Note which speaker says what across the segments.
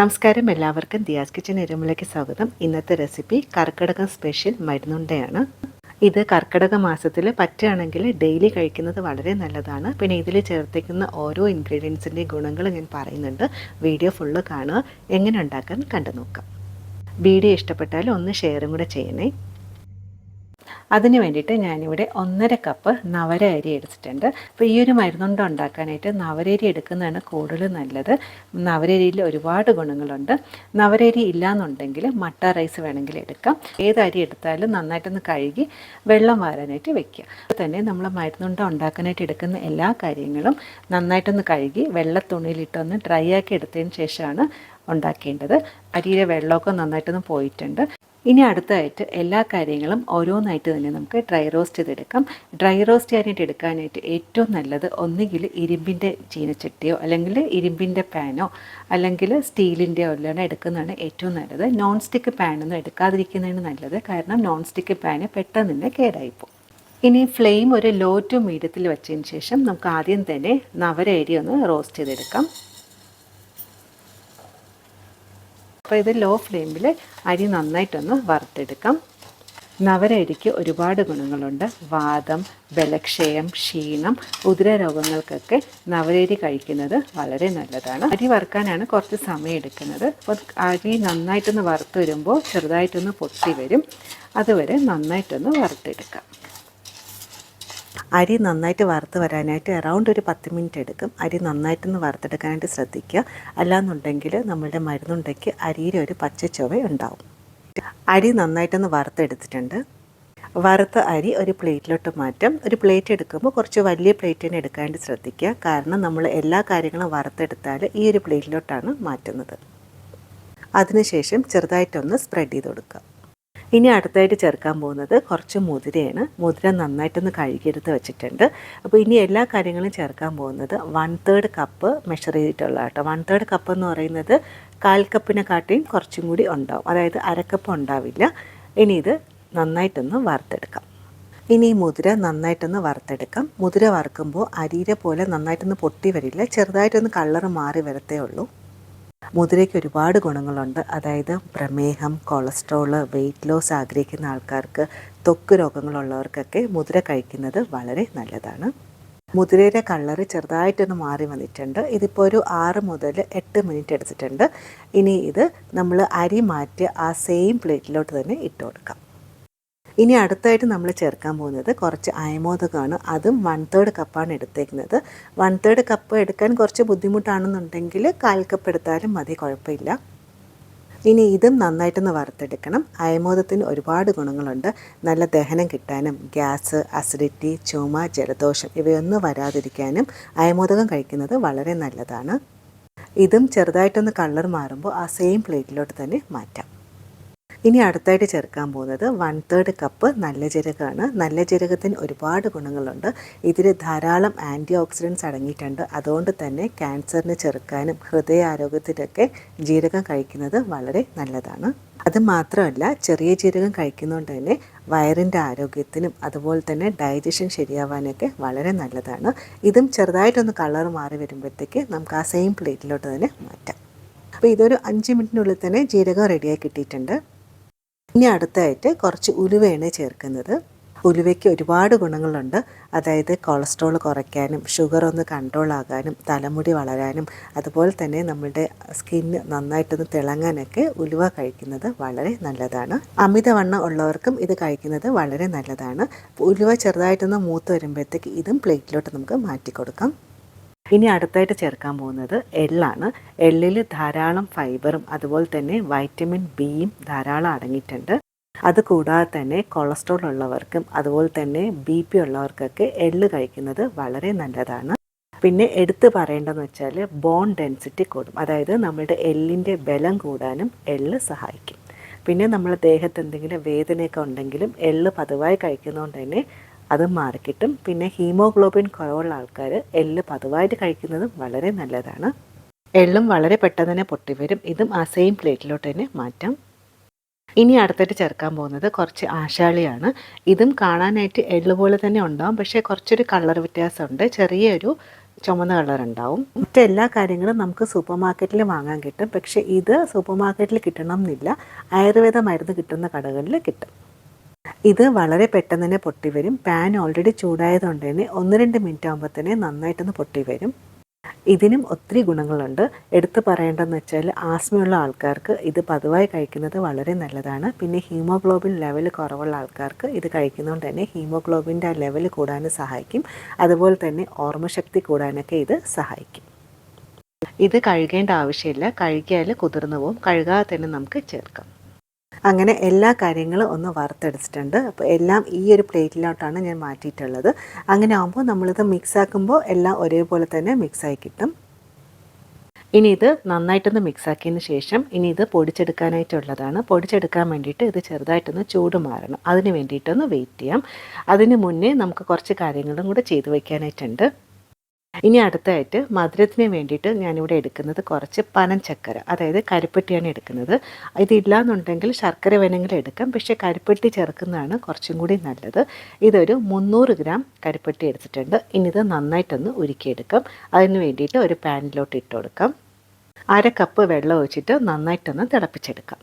Speaker 1: നമസ്കാരം എല്ലാവർക്കും. ദിയാസ് കിച്ചൻ എരുമലയ്ക്ക് സ്വാഗതം. ഇന്നത്തെ റെസിപ്പി കർക്കിടകം സ്പെഷ്യൽ മരുന്നുണ്ടയാണ്. ഇത് കർക്കിടക മാസത്തിൽ പറ്റുകയാണെങ്കിൽ ഡെയിലി കഴിക്കുന്നത് വളരെ നല്ലതാണ്. പിന്നെ ഇതിൽ ചേർത്തേക്കുന്ന ഓരോ ഇൻഗ്രീഡിയൻസിന്റെയും ഗുണങ്ങൾ ഞാൻ പറയുന്നുണ്ട്. വീഡിയോ ഫുള്ള് കാണുക. എങ്ങനെ ഉണ്ടാക്കാൻ കണ്ടു നോക്കാം വീഡിയോ ഇഷ്ടപ്പെട്ടാൽ ഒന്ന് ഷെയറും കൂടെ ചെയ്യണേ. അതിന് വേണ്ടിയിട്ട് ഞാനിവിടെ ഒന്നര കപ്പ് നവര അരി എടുത്തിട്ടുണ്ട്. അപ്പോൾ ഈ ഒരു മരുന്നുണ്ട ഉണ്ടാക്കാനായിട്ട് നവരരി എടുക്കുന്നതാണ് കൂടുതൽ നല്ലത്. നവരരിയിൽ ഒരുപാട് ഗുണങ്ങളുണ്ട്. നവരരി ഇല്ലയെന്നുണ്ടെങ്കിൽ മട്ട റൈസ് വേണമെങ്കിൽ എടുക്കാം. ഏത് അരി എടുത്താലും നന്നായിട്ടൊന്ന് കഴുകി വെള്ളം വാരാനായിട്ട് വെക്കുക. അപ്പോൾ തന്നെ നമ്മൾ മരുന്നുണ്ട ഉണ്ടാക്കാനായിട്ട് എടുക്കുന്ന എല്ലാ കാര്യങ്ങളും നന്നായിട്ടൊന്ന് കഴുകി വെള്ള തുണിയിലിട്ടൊന്ന് ഡ്രൈ ആക്കി എടുത്തതിന് ശേഷമാണ് ഉണ്ടാക്കേണ്ടത്. അരിയിലെ വെള്ളമൊക്കെ നന്നായിട്ടൊന്ന് പോയിട്ടുണ്ട്. ഇനി അടുത്തതായിട്ട് എല്ലാ കാര്യങ്ങളും ഓരോന്നായിട്ട് തന്നെ നമുക്ക് ഡ്രൈ റോസ്റ്റ് ചെയ്തെടുക്കാം. ഡ്രൈ റോസ്റ്റ് ചെയ്യാനായിട്ട് എടുക്കാനായിട്ട് ഏറ്റവും നല്ലത് ഒന്നുകിൽ ഇരുമ്പിന്റെ ചീനച്ചട്ടിയോ അല്ലെങ്കിൽ ഇരുമ്പിന്റെ പാനോ അല്ലെങ്കിൽ സ്റ്റീലിന്റെയോ എല്ലാം എടുക്കുന്നതാണ് ഏറ്റവും നല്ലത്. നോൺ സ്റ്റിക്ക് പാനൊന്നും എടുക്കാതിരിക്കുന്നതാണ് നല്ലത്. കാരണം നോൺ സ്റ്റിക്ക് പാന് പെട്ടെന്ന് തന്നെ കേടായിപ്പോകും ഇനി ഫ്ലെയിം ഒരു ലോ ടു മീഡിയത്തിൽ വെച്ചതിന് ശേഷം നമുക്ക് ആദ്യം തന്നെ നവര അരി ഒന്ന് റോസ്റ്റ് ചെയ്തെടുക്കാം. അപ്പോൾ ഇത് ലോ ഫ്ലെയിമിൽ അരി നന്നായിട്ടൊന്ന് വറുത്തെടുക്കാം. നവരരിക്ക് ഒരുപാട് ഗുണങ്ങളുണ്ട്. വാദം ബലക്ഷയം ക്ഷീണം ഉദര രോഗങ്ങൾക്കൊക്കെ നവരരി കഴിക്കുന്നത് വളരെ നല്ലതാണ്. അരി വറുക്കാനാണ് കുറച്ച് സമയം എടുക്കുന്നത് അപ്പോൾ അരി നന്നായിട്ടൊന്ന് വറുത്ത് വരുമ്പോൾ ചെറുതായിട്ടൊന്ന് പൊട്ടി വരും. അതുവരെ നന്നായിട്ടൊന്ന് വറുത്തെടുക്കാം. അരി നന്നായിട്ട് വറുത്ത് വരാനായിട്ട് അറൗണ്ട് ഒരു പത്ത് മിനിറ്റ് എടുക്കും. അരി നന്നായിട്ടൊന്ന് വറുത്തെടുക്കാനായിട്ട് ശ്രദ്ധിക്കുക. അല്ലാന്നുണ്ടെങ്കിൽ നമ്മളുടെ മരുന്നുണ്ടെങ്കിൽ അരിയിൽ ഒരു പച്ച ചുവ ഉണ്ടാവും. അരി നന്നായിട്ടൊന്ന് വറുത്തെടുത്തിട്ടുണ്ട്. വറുത്ത അരി ഒരു പ്ലേറ്റിലോട്ട് മാറ്റാം. ഒരു പ്ലേറ്റ് എടുക്കുമ്പോൾ കുറച്ച് വലിയ പ്ലേറ്റ് തന്നെ എടുക്കാണ്ട് ശ്രദ്ധിക്കുക. കാരണം നമ്മൾ എല്ലാ കാര്യങ്ങളും വറുത്തെടുത്താൽ ഈ ഒരു പ്ലേറ്റിലോട്ടാണ് മാറ്റുന്നത്. അതിനുശേഷം ചെറുതായിട്ടൊന്ന് സ്പ്രെഡ് ചെയ്ത് കൊടുക്കുക. ഇനി അടുത്തായിട്ട് ചേർക്കാൻ പോകുന്നത് കുറച്ച് മുതിരയാണ്. മുതിര നന്നായിട്ടൊന്ന് കഴുകിയെടുത്ത് വെച്ചിട്ടുണ്ട്. അപ്പോൾ ഇനി എല്ലാ കാര്യങ്ങളും ചേർക്കാൻ പോകുന്നത് വൺ തേർഡ് കപ്പ് മെഷർ ചെയ്തിട്ടുള്ള കേട്ടോ. വൺ തേർഡ് കപ്പ് എന്ന് പറയുന്നത് കാൽ കപ്പിനെക്കാട്ടിയും കുറച്ചും കൂടി ഉണ്ടാവും. അതായത് അരക്കപ്പ് ഉണ്ടാവില്ല. ഇനി ഇത് നന്നായിട്ടൊന്ന് വറുത്തെടുക്കാം. ഇനി ഈ മുതിര നന്നായിട്ടൊന്ന് വറുത്തെടുക്കാം. മുതിര വറുക്കുമ്പോൾ അരിയെ പോലെ നന്നായിട്ടൊന്ന് പൊട്ടി വരില്ല. ചെറുതായിട്ടൊന്ന് കളറ് മാറി വരത്തേ ഉള്ളൂ. മുതിരയ്ക്ക് ഒരുപാട് ഗുണങ്ങളുണ്ട്. അതായത് പ്രമേഹം കൊളസ്ട്രോൾ വെയിറ്റ് ലോസ് ആഗ്രഹിക്കുന്ന ആൾക്കാർക്ക് ത്വക്ക് രോഗങ്ങളുള്ളവർക്കൊക്കെ മുതിര കഴിക്കുന്നത് വളരെ നല്ലതാണ്. മുതിരയുടെ കളറ് ചെറുതായിട്ടൊന്ന് മാറി വന്നിട്ടുണ്ട്. ഇതിപ്പോൾ ഒരു ആറ് മുതൽ എട്ട് മിനിറ്റ് എടുത്തിട്ടുണ്ട്. ഇനി ഇത് നമ്മൾ അരി മാറ്റി ആ സെയിം പ്ലേറ്റിലോട്ട് തന്നെ ഇട്ട് കൊടുക്കാം. ഇനി അടുത്തായിട്ട് നമ്മൾ ചേർക്കാൻ പോകുന്നത് കുറച്ച് അയമോദകമാണ്. അതും വൺ തേർഡ് കപ്പാണ് എടുത്തേക്കുന്നത്. വൺ തേർഡ് കപ്പ് എടുക്കാൻ കുറച്ച് ബുദ്ധിമുട്ടാണെന്നുണ്ടെങ്കിൽ കാൽ കപ്പ് എടുത്താലും മതി കുഴപ്പമില്ല. ഇനി ഇതും നന്നായിട്ടൊന്ന് വറുത്തെടുക്കണം. അയമോദത്തിന് ഒരുപാട് ഗുണങ്ങളുണ്ട്. നല്ല ദഹനം കിട്ടാനും ഗ്യാസ് അസിഡിറ്റി ചുമ ജലദോഷം ഇവയൊന്നും വരാതിരിക്കാനും അയമോദകം കഴിക്കുന്നത് വളരെ നല്ലതാണ്. ഇതും ചെറുതായിട്ടൊന്ന് കളർ മാറുമ്പോൾ ആ സെയിം പ്ലേറ്റിലോട്ട് തന്നെ മാറ്റാം. ഇനി അടുത്തായിട്ട് ചേർക്കാൻ പോകുന്നത് വൺ തേർഡ് കപ്പ് നല്ല ജീരകമാണ്. നല്ല ജീരകത്തിന് ഒരുപാട് ഗുണങ്ങളുണ്ട്. ഇതിൽ ധാരാളം ആന്റി ഓക്സിഡൻസ് അടങ്ങിയിട്ടുണ്ട്. അതുകൊണ്ട് തന്നെ ക്യാൻസറിന് ചെറുക്കാനും ഹൃദയാരോഗ്യത്തിനൊക്കെ ജീരകം കഴിക്കുന്നത് വളരെ നല്ലതാണ്. അത് മാത്രമല്ല ചെറിയ ജീരകം കഴിക്കുന്നതുകൊണ്ട് തന്നെ വയറിന്റെ ആരോഗ്യത്തിനും അതുപോലെ തന്നെ ഡൈജഷൻ ശരിയാവാനൊക്കെ വളരെ നല്ലതാണ്. ഇതും ചെറുതായിട്ടൊന്ന് കളർ മാറി വരുമ്പോഴത്തേക്ക് നമുക്ക് ആ സെയിം പ്ലേറ്റിലോട്ട് തന്നെ മാറ്റാം. അപ്പോൾ ഇതൊരു അഞ്ച് മിനിറ്റിനുള്ളിൽ തന്നെ ജീരകം റെഡിയായി കിട്ടിയിട്ടുണ്ട്. ഇനി അടുത്തായിട്ട് കുറച്ച് ഉലുവയാണ് ചേർക്കുന്നത്. ഉലുവയ്ക്ക് ഒരുപാട് ഗുണങ്ങളുണ്ട്. അതായത് കൊളസ്ട്രോൾ കുറയ്ക്കാനും ഷുഗർ ഒന്ന് കൺട്രോൾ ആകാനും തലമുടി വളരാനും അതുപോലെ തന്നെ നമ്മുടെ സ്കിന്ന് നന്നായിട്ടൊന്ന് തിളങ്ങാനൊക്കെ ഉലുവ കഴിക്കുന്നത് വളരെ നല്ലതാണ്. അമിതവണ്ണം ഉള്ളവർക്കും ഇത് കഴിക്കുന്നത് വളരെ നല്ലതാണ്. ഉലുവ ചെറുതായിട്ടൊന്ന് മൂത്ത് വരുമ്പോഴത്തേക്ക് ഇതും പ്ലേറ്റിലോട്ട് നമുക്ക് മാറ്റി കൊടുക്കാം ഇനി അടുത്തായിട്ട് ചേർക്കാൻ പോകുന്നത് എള്ളാണ് എള്ളിൽ ധാരാളം ഫൈബറും അതുപോലെ തന്നെ വൈറ്റമിൻ ബിയും ധാരാളം അടങ്ങിയിട്ടുണ്ട്. അത് കൂടാതെ തന്നെ കൊളസ്ട്രോൾ ഉള്ളവർക്കും അതുപോലെ തന്നെ ബി പി ഉള്ളവർക്കൊക്കെ എള്ള് കഴിക്കുന്നത് വളരെ നല്ലതാണ്. പിന്നെ എടുത്തു പറയേണ്ടതെന്ന് വെച്ചാൽ ബോൺ ഡെൻസിറ്റി കൂടും. അതായത് നമ്മുടെ എല്ലിന്റെ ബലം കൂടാനും എള്ള് സഹായിക്കും. പിന്നെ നമ്മുടെ ദേഹത്ത് എന്തെങ്കിലും വേദനയൊക്കെ ഉണ്ടെങ്കിലും എള്ള് പതിവായി കഴിക്കുന്നതുകൊണ്ട് തന്നെ അത് മാറിക്കിട്ടും. പിന്നെ ഹീമോഗ്ലോബിൻ കുറവുള്ള ആൾക്കാർ എള്ള് പതിവായിട്ട് കഴിക്കുന്നതും വളരെ നല്ലതാണ്. എള്ളും വളരെ പെട്ടെന്ന് തന്നെ പൊട്ടിവരും. ഇതും ആ സെയിം പ്ലേറ്റിലോട്ട് തന്നെ മാറ്റാം. ഇനി അടുത്തായിട്ട് ചേർക്കാൻ പോകുന്നത് കുറച്ച് ആശാളിയാണ്. ഇതും കാണാനായിട്ട് എള്ളു പോലെ തന്നെ ഉണ്ടാവും. പക്ഷേ കുറച്ചൊരു കളർ വ്യത്യാസമുണ്ട്. ചെറിയൊരു ചുമന്ന കളർ ഉണ്ടാവും. മറ്റെല്ലാ കാര്യങ്ങളും നമുക്ക് സൂപ്പർ മാർക്കറ്റിൽ വാങ്ങാൻ കിട്ടും. പക്ഷേ ഇത് സൂപ്പർ മാർക്കറ്റിൽ കിട്ടണം എന്നില്ല ആയുർവേദ മരുന്ന് കിട്ടുന്ന കടകളിൽ കിട്ടും. ഇത് വളരെ പെട്ടെന്ന് തന്നെ പൊട്ടി വരും. പാൻ ഓൾറെഡി ചൂടായതുകൊണ്ട് തന്നെ ഒന്ന് രണ്ട് മിനിറ്റ് ആകുമ്പോൾ തന്നെ നന്നായിട്ടൊന്ന് പൊട്ടി വരും. ഇതിനും ഒത്തിരി ഗുണങ്ങളുണ്ട്. എടുത്തു പറയേണ്ടതെന്ന് വെച്ചാൽ ആസ്മയുള്ള ആൾക്കാർക്ക് ഇത് പതിവായി കഴിക്കുന്നത് വളരെ നല്ലതാണ്. പിന്നെ ഹീമോഗ്ലോബിൻ ലെവൽ കുറവുള്ള ആൾക്കാർക്ക് ഇത് കഴിക്കുന്നതുകൊണ്ട് തന്നെ ഹീമോഗ്ലോബിന്റെ ആ ലെവൽ കൂടാനും സഹായിക്കും. അതുപോലെ തന്നെ ഓർമ്മശക്തി കൂടാനൊക്കെ ഇത് സഹായിക്കും. ഇത് കഴുകേണ്ട ആവശ്യമില്ല. കഴുകിയാൽ കുതിർന്നു പോവും. കഴുകാതെ തന്നെ നമുക്ക് ചേർക്കാം. അങ്ങനെ എല്ലാ കാര്യങ്ങളും ഒന്ന് വറുത്തെടുത്തിട്ടുണ്ട്. അപ്പോൾ എല്ലാം ഈ ഒരു പ്ലേറ്റിലോട്ടാണ് ഞാൻ മാറ്റിയിട്ടുള്ളത്. അങ്ങനെ ആകുമ്പോൾ നമ്മളിത് മിക്സ് ആക്കുമ്പോൾ എല്ലാം ഒരേപോലെ തന്നെ മിക്സായി കിട്ടും. ഇനി ഇത് നന്നായിട്ടൊന്ന് മിക്സ് ആക്കിയതിന് ശേഷം ഇനി ഇത് പൊടിച്ചെടുക്കാനായിട്ടുള്ളതാണ്. പൊടിച്ചെടുക്കാൻ വേണ്ടിയിട്ട് ഇത് ചെറുതായിട്ടൊന്ന് ചൂട് മാറണം. അതിന് വേണ്ടിയിട്ടൊന്ന് വെയിറ്റ് ചെയ്യാം. അതിന് മുന്നേ നമുക്ക് കുറച്ച് കാര്യങ്ങളും കൂടെ ചെയ്തു വയ്ക്കാനായിട്ടുണ്ട് ഇനി അടുത്തായിട്ട് മധുരത്തിന് വേണ്ടിയിട്ട് ഞാനിവിടെ എടുക്കുന്നത് കുറച്ച് പനഞ്ചക്കര ചക്കര അതായത് കരിപ്പെട്ടിയാണ് എടുക്കുന്നത്. ഇതില്ലാന്നുണ്ടെങ്കിൽ ശർക്കര വേണമെങ്കിൽ എടുക്കാം പക്ഷേ കരിപ്പെട്ടി ചേർക്കുന്നതാണ് കുറച്ചും കൂടി നല്ലത്. ഇതൊരു മുന്നൂറ് ഗ്രാം കരിപ്പെട്ടി എടുത്തിട്ടുണ്ട്. ഇനി ഇത് നന്നായിട്ടൊന്ന് ഉരുക്കിയെടുക്കാം. അതിന് വേണ്ടിയിട്ട് ഒരു പാനിലോട്ട് ഇട്ട് കൊടുക്കാം. അര കപ്പ് വെള്ളം ഒഴിച്ചിട്ട് നന്നായിട്ടൊന്ന് തിളപ്പിച്ചെടുക്കാം.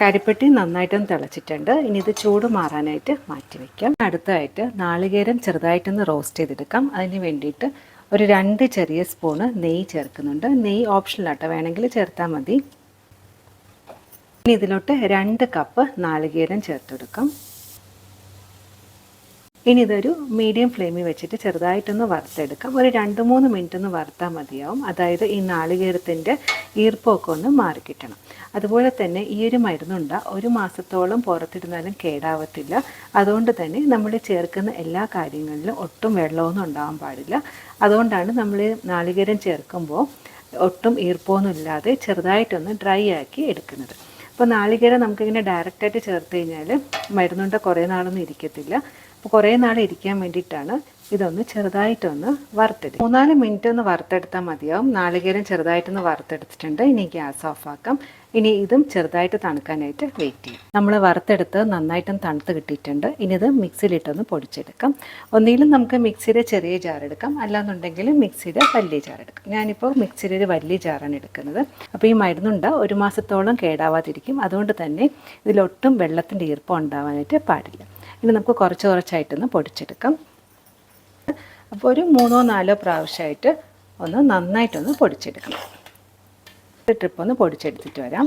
Speaker 1: കരിപ്പെട്ടി നന്നായിട്ടും തിളച്ചിട്ടുണ്ട്. ഇനി ഇത് ചൂട് മാറാനായിട്ട് മാറ്റി വയ്ക്കാം അടുത്തതായിട്ട് നാളികേരം ചെറുതായിട്ടൊന്ന് റോസ്റ്റ് ചെയ്തെടുക്കാം. അതിന് വേണ്ടിയിട്ട് ഒരു രണ്ട് ചെറിയ സ്പൂണ് നെയ്യ് ചേർക്കുന്നുണ്ട്. നെയ്യ് ഓപ്ഷനിലാട്ടോ വേണമെങ്കിൽ ചേർത്താൽ മതി. ഇനി ഇതിലോട്ട് രണ്ട് കപ്പ് നാളികേരം ചേർത്തെടുക്കാം. ഇനി ഇതൊരു മീഡിയം ഫ്ലെയിമിൽ വെച്ചിട്ട് ചെറുതായിട്ടൊന്ന് വറുത്തെടുക്കാം. ഒരു രണ്ട് മൂന്ന് മിനിറ്റ് ഒന്ന് വറുത്താൽ മതിയാവും. അതായത് ഈ നാളികേരത്തിന്റെ ഈർപ്പമൊക്കെ ഒന്ന് മാറിക്കിട്ടണം അതുപോലെ തന്നെ ഈ ഒരു മരുന്നുണ്ട ഒരു മാസത്തോളം പുറത്തിരുന്നാലും കേടാവത്തില്ല. അതുകൊണ്ട് തന്നെ നമ്മൾ ചേർക്കുന്ന എല്ലാ കാര്യങ്ങളിലും ഒട്ടും വെള്ളമൊന്നും ഉണ്ടാവാൻ പാടില്ല. അതുകൊണ്ടാണ് നമ്മൾ നാളികേരം ചേർക്കുമ്പോൾ ഒട്ടും ഈർപ്പമൊന്നും ഇല്ലാതെ ചെറുതായിട്ടൊന്ന് ഡ്രൈ ആക്കി എടുക്കുന്നത്. അപ്പോൾ നാളികേരം നമുക്കിങ്ങനെ ഡയറക്റ്റായിട്ട് ചേർത്ത് കഴിഞ്ഞാൽ മരുന്നുണ്ട കുറേ നാളൊന്നും ഇരിക്കത്തില്ല. അപ്പോൾ കുറേ നാൾ ഇരിക്കാൻ വേണ്ടിയിട്ടാണ് ഇതൊന്ന് ചെറുതായിട്ടൊന്ന് വറുത്തെടുക്കും മൂന്നാൽ മിനിറ്റ് ഒന്ന് വറുത്തെടുത്താൽ മതിയാവും. നാളികേരം ചെറുതായിട്ടൊന്ന് വറുത്തെടുത്തിട്ടുണ്ട്. ഇനി ഗ്യാസ് ഓഫാക്കാം. ഇനി ഇതും ചെറുതായിട്ട് തണുക്കാനായിട്ട് വെയിറ്റ് ചെയ്യും. നമ്മൾ വറുത്തെടുത്ത് നന്നായിട്ടും തണുത്ത് കിട്ടിയിട്ടുണ്ട്. ഇനി ഇത് മിക്സിയിലിട്ടൊന്ന് പൊടിച്ചെടുക്കാം. ഒന്നിലും നമുക്ക് മിക്സിയുടെ ചെറിയ ജാർ എടുക്കാം. അല്ലാന്നുണ്ടെങ്കിൽ മിക്സിയുടെ വലിയ ജാർ എടുക്കാം. ഞാനിപ്പോൾ മിക്സിയുടെ ഒരു വലിയ ജാറാണ് എടുക്കുന്നത്. അപ്പോൾ ഈ മരുന്നുണ്ട ഒരു മാസത്തോളം കേടാവാതിരിക്കും. അതുകൊണ്ട് തന്നെ ഇതിലൊട്ടും വെള്ളത്തിന്റെ ഈർപ്പം ഉണ്ടാവാനായിട്ട് പാടില്ല. ഇനി നമുക്ക് കുറച്ച് കുറച്ചായിട്ടൊന്ന് പൊടിച്ചെടുക്കാം. അപ്പോൾ ഒരു മൂന്നോ നാലോ പ്രാവശ്യമായിട്ട് ഒന്ന് നന്നായിട്ടൊന്ന് പൊടിച്ചെടുക്കണം. ട്രിപ്പ് ഒന്ന് പൊടിച്ചെടുത്തിട്ട് വരാം.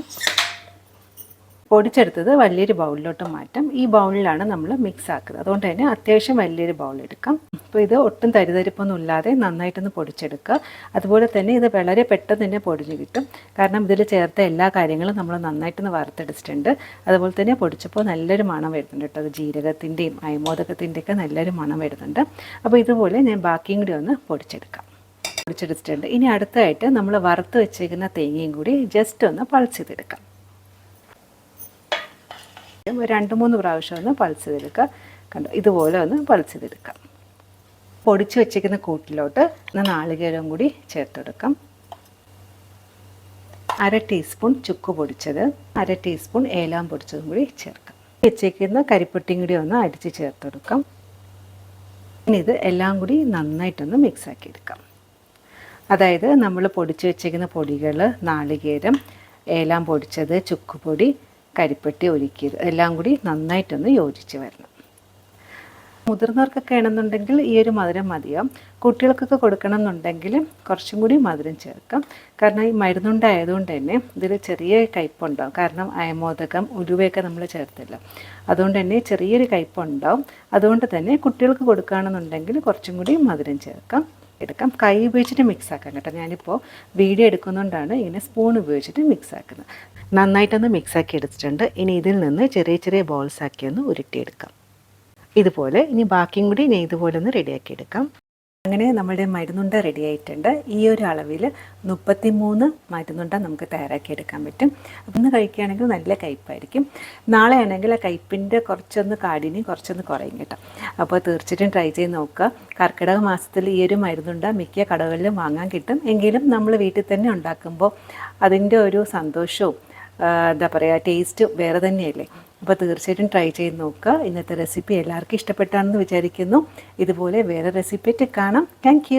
Speaker 1: പൊടിച്ചെടുത്തത് വലിയൊരു ബൗളിലോട്ട് മാറ്റാം. ഈ ബൗളിലാണ് നമ്മൾ മിക്സ് ആക്കുന്നത്. അതുകൊണ്ട് തന്നെ അത്യാവശ്യം വലിയൊരു ബൗൾ എടുക്കാം. അപ്പോൾ ഇത് ഒട്ടും തരിതരിപ്പൊന്നും ഇല്ലാതെ നന്നായിട്ടൊന്ന് പൊടിച്ചെടുക്കുക. അതുപോലെ തന്നെ ഇത് വളരെ പെട്ടെന്ന് തന്നെ പൊടിഞ്ഞ് കിട്ടും. കാരണം ഇതിൽ ചേർത്ത എല്ലാ കാര്യങ്ങളും നമ്മൾ നന്നായിട്ടൊന്ന് വറുത്തെടുത്തിട്ടുണ്ട്. അതുപോലെ തന്നെ പൊടിച്ചപ്പോൾ നല്ലൊരു മണം വരുന്നുണ്ട് കേട്ടോ. അത് ജീരകത്തിന്റെയും അയമോദകത്തിന്റെയൊക്കെ നല്ലൊരു മണം വരുന്നുണ്ട്. അപ്പോൾ ഇതുപോലെ ഞാൻ ബാക്കിയും കൂടി ഒന്ന് പൊടിച്ചെടുക്കാം. പൊടിച്ചെടുത്തിട്ടുണ്ട്. ഇനി അടുത്തായിട്ട് നമ്മൾ വറുത്ത് വെച്ചേക്കുന്ന തേങ്ങയും കൂടി ജസ്റ്റ് ഒന്ന് പൾസ് ചെയ്തെടുക്കാം. രണ്ട് മൂന്ന് പ്രാവശ്യം ഒന്ന് പൾസ് ചെയ്തെടുക്കുക. കണ്ടോ ഇതുപോലെ ഒന്ന് പൾസ് ചെയ്തെടുക്കാം. പൊടിച്ച് വെച്ചിരിക്കുന്ന കൂട്ടിലോട്ട് നാളികേരവും കൂടി ചേർത്തെടുക്കാം. അര ടീസ്പൂൺ ചുക്ക് പൊടിച്ചത് അര ടീസ്പൂൺ ഏലാം പൊടിച്ചതും കൂടി ചേർക്കാം. വെച്ചേക്കുന്ന കരിപ്പെട്ടിയും കൂടി ഒന്ന് അടിച്ച് ചേർത്തെടുക്കാം. ഇനി ഇത് എല്ലാം കൂടി നന്നായിട്ടൊന്ന് മിക്സാക്കി എടുക്കാം അതായത് നമ്മൾ പൊടിച്ച് വെച്ചേക്കുന്ന പൊടികൾ നാളികേരം ഏലാം പൊടിച്ചത് ചുക്കുപൊടി കരിപ്പെട്ടി ഒരുക്കിയത്. എല്ലാം കൂടി നന്നായിട്ടൊന്ന് യോജിച്ച് വരണം. മുതിർന്നവർക്കൊക്കെ ആണെന്നുണ്ടെങ്കിൽ ഈ ഒരു മധുരം മതിയാവും. കുട്ടികൾക്കൊക്കെ കൊടുക്കണം എന്നുണ്ടെങ്കിൽ കുറച്ചും കൂടി മധുരം ചേർക്കാം. കാരണം ഈ മരുന്നുണ്ടായതുകൊണ്ട് തന്നെ ഇതിൽ ചെറിയ കയ്പുണ്ടാവും. കാരണം അയമോദകം ഉലുവയൊക്കെ നമ്മൾ ചേർത്തില്ല. അതുകൊണ്ട് തന്നെ ചെറിയൊരു കയ്പുണ്ടാവും. അതുകൊണ്ട് തന്നെ കുട്ടികൾക്ക് കൊടുക്കുകയാണെന്നുണ്ടെങ്കിൽ കുറച്ചും കൂടി മധുരം ചേർക്കാം. എടുക്കാം. കൈ ഉപയോഗിച്ചിട്ട് മിക്സ് ആക്കാം കേട്ടോ. ഞാനിപ്പോൾ വീഡിയോ എടുക്കുന്നതുകൊണ്ടാണ് ഇങ്ങനെ സ്പൂൺ ഉപയോഗിച്ചിട്ട് മിക്സ് ആക്കുന്നത്. നന്നായിട്ടൊന്ന് മിക്സാക്കി എടുത്തിട്ടുണ്ട്. ഇനി ഇതിൽ നിന്ന് ചെറിയ ചെറിയ ബോൾസ് ആക്കി ഒന്ന് ഉരുട്ടിയെടുക്കാം. ഇതുപോലെ ഇനി ബാക്കിയും കൂടി ഇനി ഇതുപോലെ ഒന്ന് റെഡിയാക്കി എടുക്കാം. അങ്ങനെ നമ്മുടെ മരുന്നുണ്ട റെഡി ആയിട്ടുണ്ട്. ഈ ഒരു അളവിൽ മൂന്ന് മരുന്നുണ്ട നമുക്ക് തയ്യാറാക്കി എടുക്കാൻ പറ്റും. ഒന്ന് കഴിക്കുകയാണെങ്കിൽ നല്ല കയ്പ്പായിരിക്കും നാളെ ആണെങ്കിൽ ആ കയ്പ്പിന്റെ കുറച്ചൊന്ന് കാടിനി കുറച്ചൊന്ന് കുറയും കേട്ടോ. അപ്പോൾ തീർച്ചയായിട്ടും ട്രൈ ചെയ്ത് നോക്കുക. കർക്കിടക മാസത്തിൽ ഈ ഒരു മരുന്നുണ്ട മിക്ക കടകളിലും വാങ്ങാൻ കിട്ടും. എങ്കിലും നമ്മൾ വീട്ടിൽ തന്നെ ഉണ്ടാക്കുമ്പോൾ അതിന്റെ ഒരു സന്തോഷവും എന്താ പറയുക ടേസ്റ്റ് വേറെ തന്നെയല്ലേ? അപ്പോൾ തീർച്ചയായിട്ടും ട്രൈ ചെയ്ത് നോക്കുക. ഇന്നത്തെ റെസിപ്പി എല്ലാവർക്കും ഇഷ്ടപ്പെട്ടാണെന്ന് വിചാരിക്കുന്നു. ഇതുപോലെ വേറെ റെസിപ്പി ആയിട്ട് കാണാം. താങ്ക്